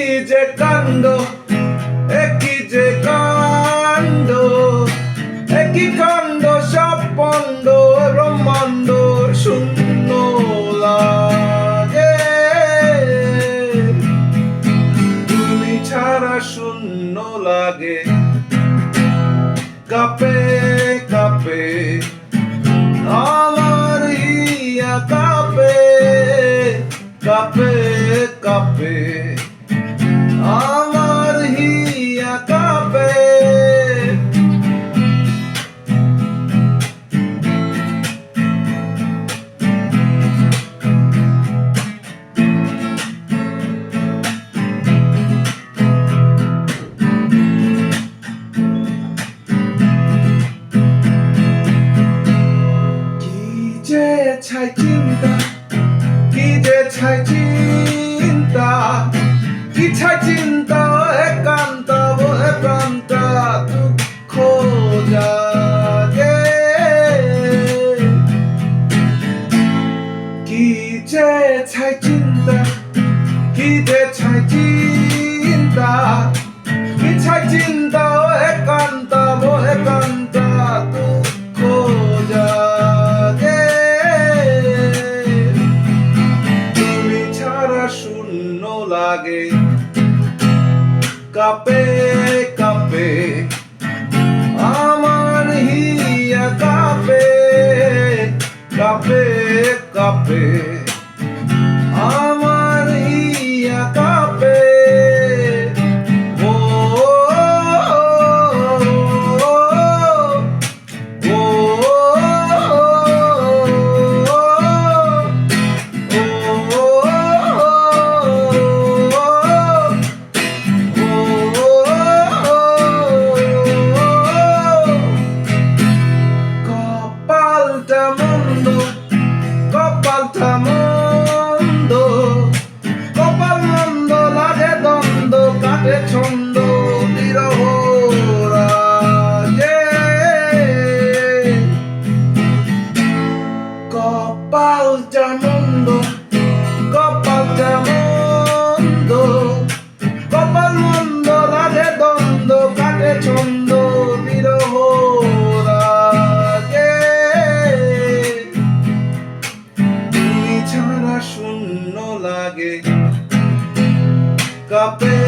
যে কাণ্ড, একই যে কাণ্ড, একই কাণ্ড, সব পণ্ড ব্রহ্মাণ্ডর শূন্য লাগে। তুমি ছাড়া শূন্য লাগে। ছাই চিন্তা? কি যে ছাই চিন্তা? কি ছাই চিন্তা? একান্ত একান্ত দুঃখ জাগে। কি যে ছাই চিন্তা? কি যে ছাই চিন্তা? কি ছাই চিন্তা? একান্ত একান্ত কাপে কাপে আমার হিয়া কাপে কাপে কাপে। কাপে কাপে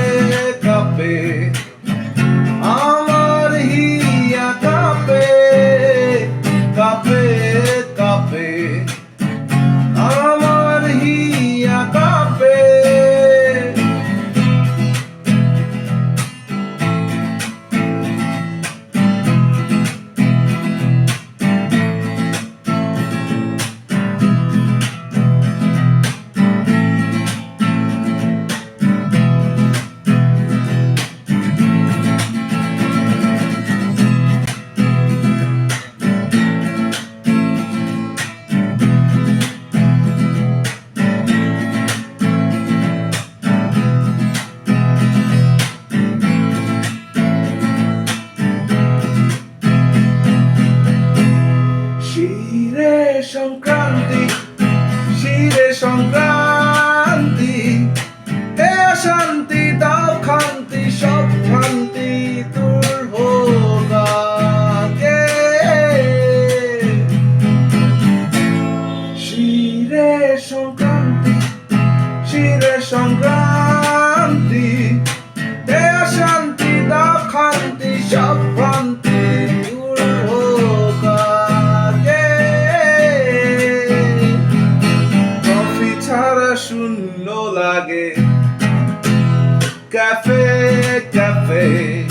শূন্য লাগে ক্যাফে ক্যাফে